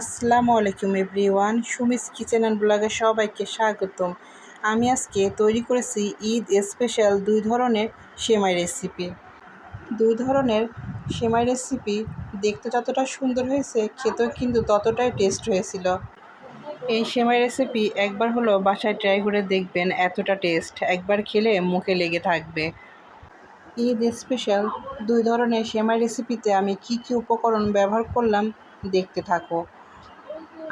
আসসালামু আলাইকুম everyone, Sumi's kitchen and ব্লগে সবাইকে স্বাগতম। আমি আজকে তৈরি করেছি ঈদ স্পেশাল দুই ধরনের সেমাই রেসিপি। দুই ধরনের সেমাই রেসিপি দেখতে যতটা সুন্দর হয়েছে, খেতেও কিন্তু ততটাই টেস্ট হয়েছিল। এই সেমাই রেসিপি একবার হলো বাসায় ট্রাই করে দেখবেন, এতটা টেস্ট একবার খেলে মুখে লেগে থাকবে। ঈদ স্পেশাল দুই ধরনের সেমাই রেসিপিতে আমি কি কি উপকরণ ব্যবহার করলাম দেখতে থাকো।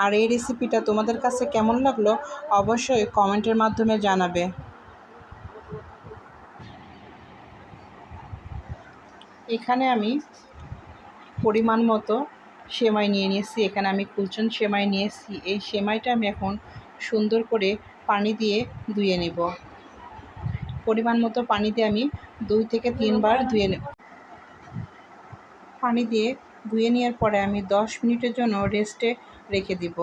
আর এই রেসিপিটা তোমাদের কাছে কেমন লাগল অবশ্যই কমেন্টের মাধ্যমে জানাবে। এখানে আমি পরিমাণ মতো সেমাই নিয়ে নিয়েছি। এখানে আমি কুলচন সেমাই নিয়েছি। এই সেমাইটা আমি এখন সুন্দর করে পানি দিয়ে ধুয়ে নেব। পরিমাণ মতো পানি দিয়ে আমি দুই থেকে তিনবার ধুয়ে নেব। পানি দিয়ে ধুয়ে নেওয়ার পরে আমি দশ মিনিটের জন্য রেস্টে রেখে দিব।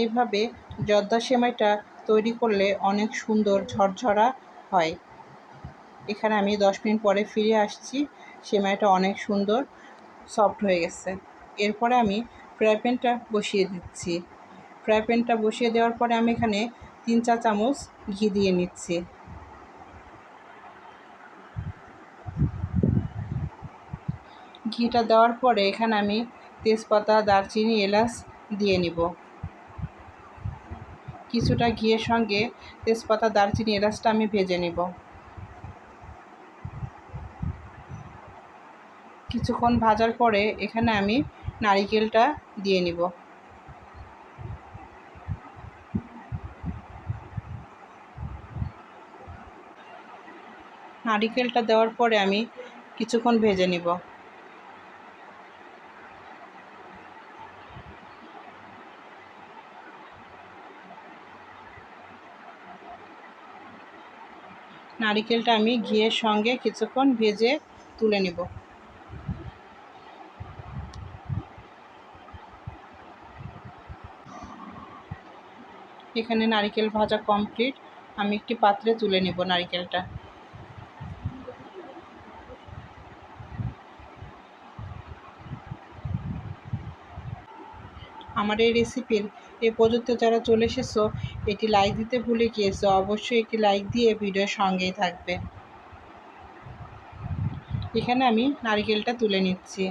এইভাবে জর্দা সেমাইটা তৈরি করলে অনেক সুন্দর ঝরঝরা হয়। এখানে আমি দশ মিনিট পরে ফিরে আসছি। সেমাইটা অনেক সুন্দর, সফট হয়ে গেছে। এরপরে আমি ফ্রাই প্যানটা বসিয়ে দিচ্ছি। ফ্রাই প্যানটা বসিয়ে দেওয়ার পরে আমি এখানে তিন চা চামচ ঘি দিয়ে নিচ্ছি। ঘিটা দেওয়ার পরে এখানে আমি তেজপাতা, দারচিনি, এলাচ দিয়ে নিব। কিছুটা ঘিয়ের সঙ্গে তেজপাতা, দারচিনি, এলাচটা আমি ভেজে নিব। কিছুক্ষণ ভাজার পরে এখানে আমি নারিকেলটা দিয়ে নিব। নারিকেলটা দেওয়ার পরে আমি কিছুক্ষণ ভেজে নিব। নারিকেলটা আমি ঘিয়ের সঙ্গে কিছুক্ষণ ভেজে তুলে নেব। এখানে নারিকেল ভাজা কমপ্লিট। আমি একটি পাত্রে তুলে নেব নারিকেলটা। আমার এই রেসিপির এ পর্যন্ত যারা চলে এসেছ, এটি লাইক দিতে ভুলে গিয়েছো, অবশ্যই একটি লাইক দিয়ে ভিডিওর সঙ্গেই থাকবে। এখানে আমি নারিকেলটা তুলে নিচ্ছি।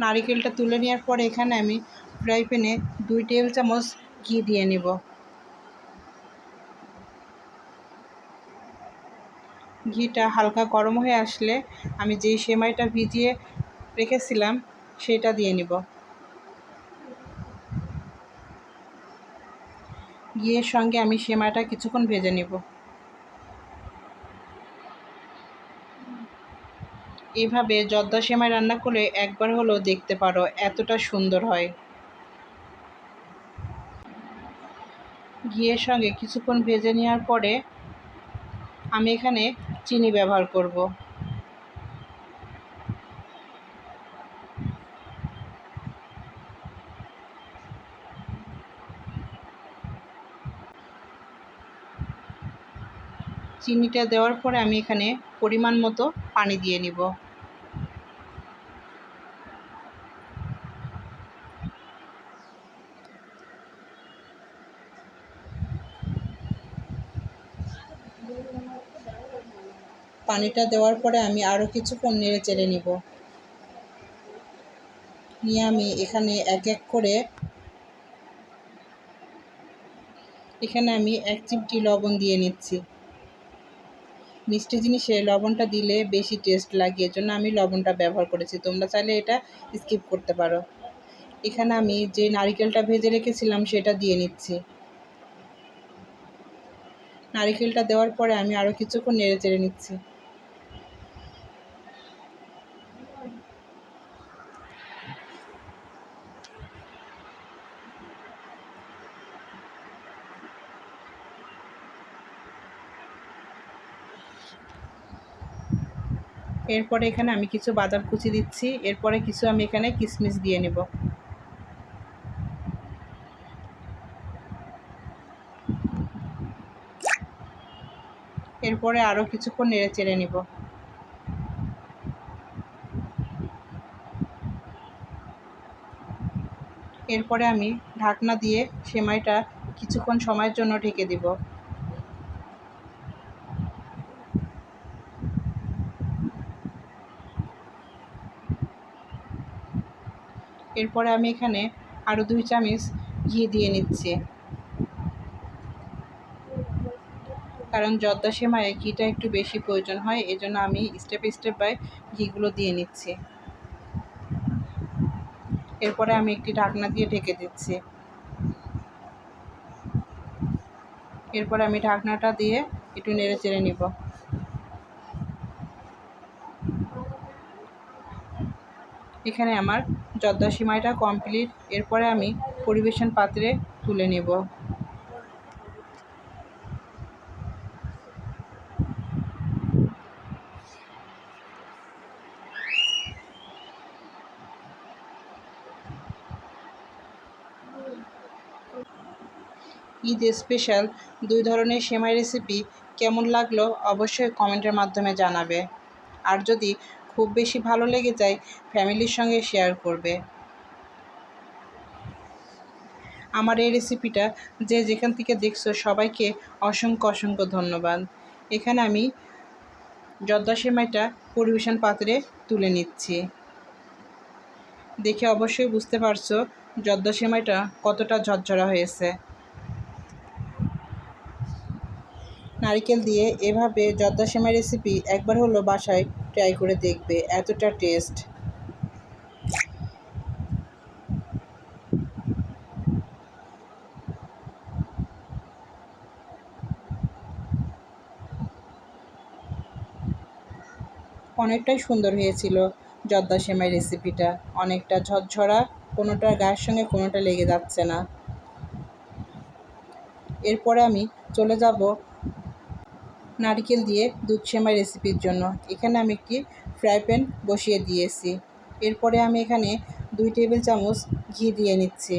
নারিকেলটা তুলে নেওয়ার পরে এখানে আমি ফ্রাই প্যানে দুই টেবিল চামচ ঘি দিয়ে নেব। ঘিটা হালকা গরম হয়ে আসলে আমি যেই সেমাইটা ভিজিয়ে রেখেছিলাম, সেটা দিয়ে নিব। ঘিয়ের সঙ্গে আমি সেমাইটা কিছুক্ষণ ভেজে নিব। এভাবে জর্দা সেমাই রান্না করলে একবার হলেও দেখতে পারো এতটা সুন্দর হয়। ঘিয়ের সঙ্গে কিছুক্ষণ ভেজে নেওয়ার পরে আমি এখানে চিনি ব্যবহার করব। চিনিটা দেওয়ার পরে আমি এখানে পরিমাণ মতো পানি দিয়ে নিব। পানিটা দেওয়ার পরে আমি আরও কিছুক্ষণ নেড়ে চেড়ে নিব। নিয়ে আমি এখানে এক এক করে এখানে আমি এক চিমটি লবণ দিয়ে নিচ্ছি। মিষ্টি জিনিসে লবণটা দিলে বেশি টেস্ট লাগে, এজন্য আমি লবণটা ব্যবহার করেছি। তোমরা চাইলে এটা স্কিপ করতে পারো। এখানে আমি যে নারিকেলটা ভেজে রেখেছিলাম সেটা দিয়ে নিচ্ছি। নারিকেলটা দেওয়ার পরে আমি আরও কিছুক্ষণ নেড়ে চেড়ে নিচ্ছি। এরপরে এখানে আমি কিছু বাদাম কুচি দিচ্ছি। এরপরে কিছু আমি এখানে কিশমিশ দিয়ে নেব। এরপরে আরও কিছুক্ষণ নেড়ে চেড়ে নিব। এরপরে আমি ঢাকনা দিয়ে সেমাইটা কিছুক্ষণ সময়ের জন্য ঢেকে দিব। এরপরে আমি এখানে আরও দুই চামচ ঘি দিয়ে নিচ্ছি। কারণ জর্দা সেমাইয়ে ঘিটা একটু বেশি প্রয়োজন হয়, এজন্য আমি স্টেপ স্টেপ বাই ঘিগুলো দিয়ে নিচ্ছি। এরপরে আমি একটি ঢাকনা দিয়ে ঢেকে দিচ্ছি। এরপরে আমি ঢাকনাটা দিয়ে একটু নেড়ে চেড়ে নিব। এখানে আমার জর্দা সিমাইটা কমপ্লিট এরপরে আমি পরিবেশন পাত্রে তুলে নেব। ঈদ স্পেশাল দুই ধরনের সেমাই রেসিপি কেমন লাগল অবশ্যই কমেন্টের মাধ্যমে জানাবে। আর যদি খুব বেশি ভালো লেগে যায়, ফ্যামিলির সঙ্গে শেয়ার করবে। আমার এই রেসিপিটা যে যেখান থেকে দেখছ, সবাইকে অসংখ্য অসংখ্য ধন্যবাদ। এখানে আমি জর্দা সেমাইটা পরিবেশন পাত্রে তুলে নিচ্ছি। দেখে অবশ্যই বুঝতে পারছ জর্দা সেমাইটা কতটা ঝরঝরা হয়েছে। নারিকেল দিয়ে এভাবে জর্দা সেমাই রেসিপি একবার হলো বাসায় ট্রাই করে দেখবে, এতটা টেস্ট অনেকটাই সুন্দর হয়েছিল জর্দা সেমাই রেসিপিটা অনেকটা ঝরঝরা, কোনোটা গায়ের সঙ্গে কোনোটা লেগে যাচ্ছে না। এরপরে আমি চলে যাব নারকেল দিয়ে দুধ সেমাই রেসিপির জন্য। এখানে আমি একটি ফ্রাই প্যান বসিয়ে দিয়েছি। এরপরে আমি এখানে দুই টেবিল চামচ ঘি দিয়ে নিচ্ছি।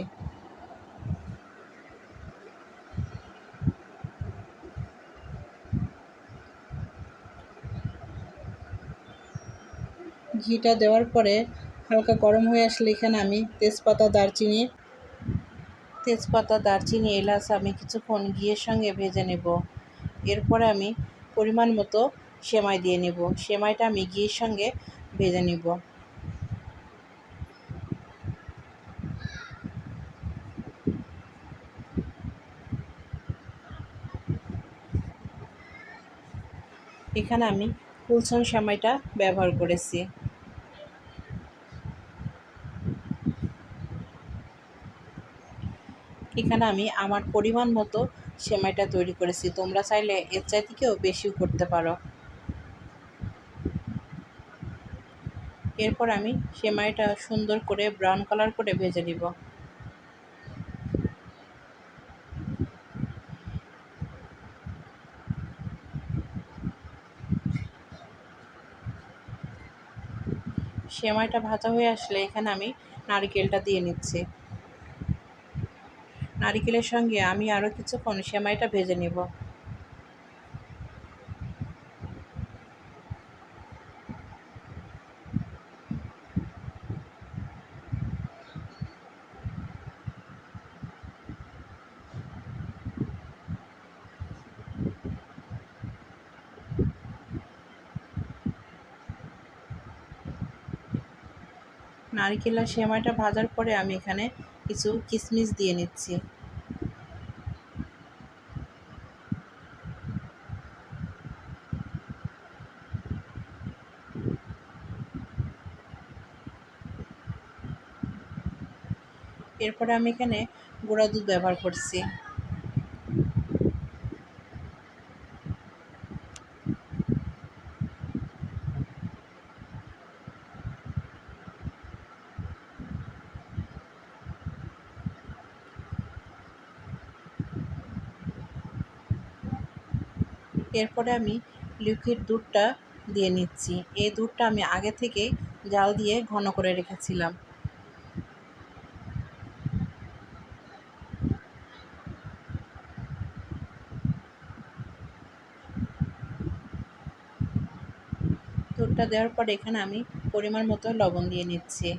ঘিটা দেওয়ার পরে হালকা গরম হয়ে আসলে এখানে আমি তেজপাতা, দারচিনি তেজপাতা, দারচিনি, এলাচ আমি কিছুক্ষণ ঘিয়ের সঙ্গে ভেজে নেব। এরপরে আমি পরিমাণ মতো সেমাই দিয়ে নেব। সেমাইটা আমি ঘির সঙ্গে ভেজে নেব। এখানে আমি ফুলসন সেমাইটা ব্যবহার করেছি। এখানে আমি আমার পরিমাণ মতো সেমাইটা তৈরি করেছি। তোমরা চাইলে এর চাইতেও বেশিও করতে পারো। এরপর আমি সেমাইটা সুন্দর করে ব্রাউন কালার করে ভেজে নিব। সেমাইটা ভাজা হয়ে আসলে এখানে আমি নারকেলটা দিয়ে নিচ্ছি। নারিকেলের সঙ্গে আমি আরও কিছুক্ষণ সেমাইটা ভেজে নেব। নারিকেল আর সেমাইটা ভাজার পরে আমি এখানে কিছু কিশমিশ দিয়ে নিচ্ছি। এরপরে আমি এখানে গুঁড়া দুধ ব্যবহার করছি। এরপরে আমি লিকুইড দুধটা দিয়ে নিচ্ছি। এই দুধটা আমি আগে থেকে জাল দিয়ে ঘন করে রেখেছিলাম। দুধটা দেওয়ার পর এখানে আমি পরিমাণ মতো লবণ দিয়ে নিচ্ছি।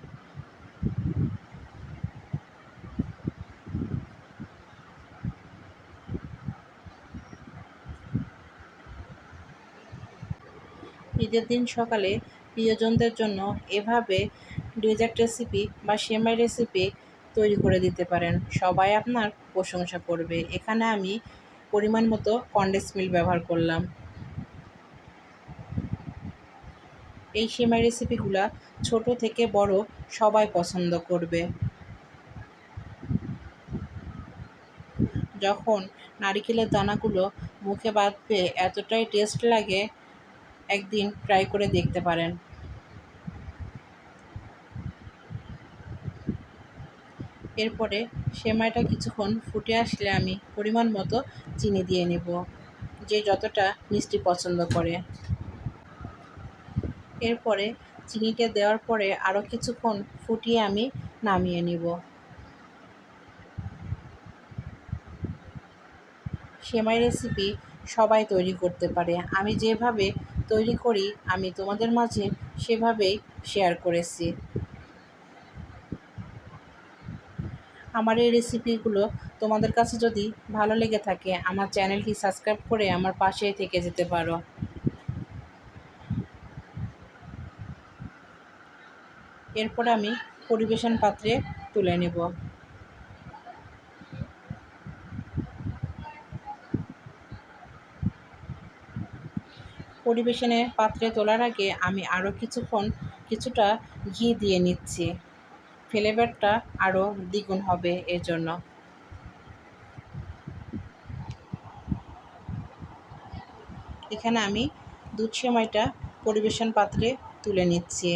ঈদের দিন সকালে প্রিয়জনদের জন্য এভাবে ডেজার্ট রেসিপি বা সেমাই রেসিপি তৈরি করে দিতে পারেন। সবাই আপনার প্রশংসা করবে। এখানে আমি পরিমাণ মতো কন্ডেন্স মিল্ক ব্যবহার করলাম। এই সেমাই রেসিপিগুলা ছোট থেকে বড় সবাই পছন্দ করবে। যখন নারিকেলের দানাগুলো মুখে বাঁধবে, এতটাই টেস্ট লাগে, একদিন ট্রাই করে দেখতে পারেন। এরপরে সেমাইটা কিছুক্ষণ ফুটে আসলে আমি পরিমাণ মতো চিনি দিয়ে নেব, যে যতটা মিষ্টি পছন্দ করে। এরপরে চিনিটা দেওয়ার পরে আরও কিছুক্ষণ ফুটিয়ে আমি নামিয়ে নিব। সেমাই রেসিপি সবাই তৈরি করতে পারে। আমি যেভাবে তৈরি করি, আমি তোমাদের মাঝে সেভাবেই শেয়ার করেছি। আমার এই রেসিপিগুলো তোমাদের কাছে যদি ভালো লেগে থাকে, আমার চ্যানেলটি সাবস্ক্রাইব করে আমার পাশেই থেকে যেতে পারো। এরপর আমি পরিবেশন পাত্রে তুলে নেব। পরিবেশনের পাত্রে তোলার আগে আমি আরও কিছুক্ষণ কিছুটা ঘি দিয়ে নিচ্ছি। ফ্লেভারটা আরও দ্বিগুণ হবে এর জন্য এখানে আমি দুধ সেমাইটা পরিবেশন পাত্রে তুলে নিচ্ছি।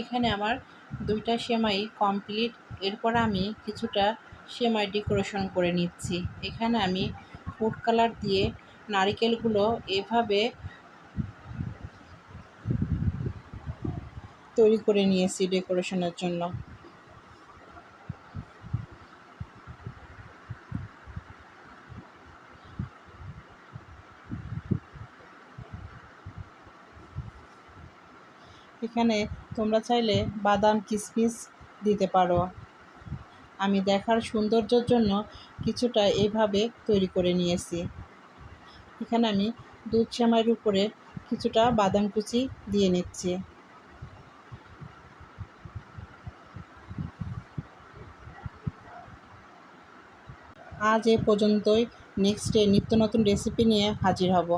এখানে আমার দুইটা সেমাই কমপ্লিট। এরপর আমি কিছুটা সেমাই ডেকোরেশন করে নিচ্ছি। এখানে আমি ফুড কালার দিয়ে নারিকেলগুলো এভাবে তৈরি করে নিয়েছি ডেকোরেশনের জন্য। এখানে তোমরা চাইলে বাদাম কিশমিশ দিতে পারো। আমি দেখার সৌন্দর্যের জন্য কিছুটা এভাবে তৈরি করে নিয়েছি। এখানে আমি দুধ সেমাইয়ের উপরে কিছুটা বাদাম কুচি দিয়ে নিচ্ছি। আজ এ পর্যন্তই। নেক্সটে নিত্য নতুন রেসিপি নিয়ে হাজির হব।